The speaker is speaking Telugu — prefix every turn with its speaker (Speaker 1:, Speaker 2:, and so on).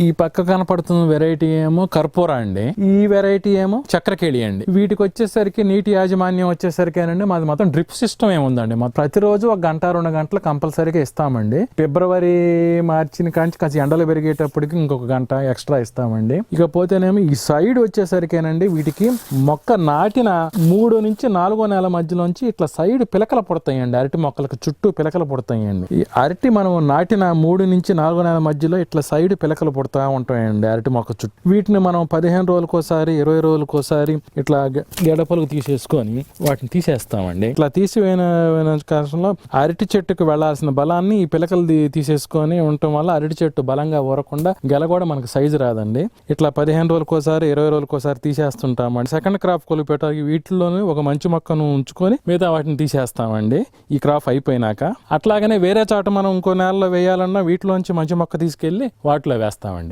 Speaker 1: ఈ పక్క కనపడుతున్న వెరైటీ ఏమో కర్పూర అండి. ఈ వెరైటీ ఏమో చక్రకేళి అండి. వీటికి వచ్చేసరికి నీటి యాజమాన్యం వచ్చేసరికేనండి. మాది మొత్తం డ్రిప్ సిస్టమ్ ఏముందండి. మా ప్రతిరోజు ఒక గంట రెండు గంటలు కంపల్సరీగా ఇస్తామండి. ఫిబ్రవరి మార్చిని కాంచి కాస్త ఎండలు పెరిగేటప్పటికి ఇంకొక గంట ఎక్స్ట్రా ఇస్తామండి. ఇకపోతేనేమో ఈ సైడ్ వచ్చేసరికేనండి. వీటికి మొక్క నాటిన మూడు నుంచి నాలుగో నెల మధ్యలోంచి ఇట్లా సైడ్ పిలకలు పుడతాయండి. అరటి మొక్కలకు చుట్టూ పిలకలు పుడతాయండి. ఈ అరటి మనం నాటిన మూడు నుంచి నాలుగో నెల మధ్యలో ఇట్లా సైడ్ పిలకలు పుడతా ఉంటాయండి. అరటి మొక్క చుట్టూ వీటిని మనం పదిహేను రోజులకోసారి ఇరవై రోజులకోసారి ఇట్లా గ- గడపలకు తీసేసుకొని వాటిని తీసేస్తామండి. ఇట్లా తీసివేయన కాలంలో అరటి చెట్టుకు వెళ్ళాల్సిన బలాన్ని ఈ పిలకలు తీసేసుకొని ఉండటం వల్ల అరటి చెట్టు బలంగా ఊరకుండా గెల కూడా మనకు సైజు రాదండి. ఇట్లా పదిహేను రోజులకోసారి ఇరవై రోజులకోసారి తీసేస్తుంటామండి. సెకండ్ క్రాప్ కొలిపేటానికి వీటిలోనే ఒక మంచి మొక్కను ఉంచుకొని మిగతా వాటిని తీసేస్తామండి. ఈ క్రాప్ అయిపోయినాక. అట్లాగనే వేరే చోట మనం ఇంకో నెలలో వేయాలన్నా వీటిలోంచి మంచి మొక్క తీసుకెళ్ళి వాటిలో వేస్తాం.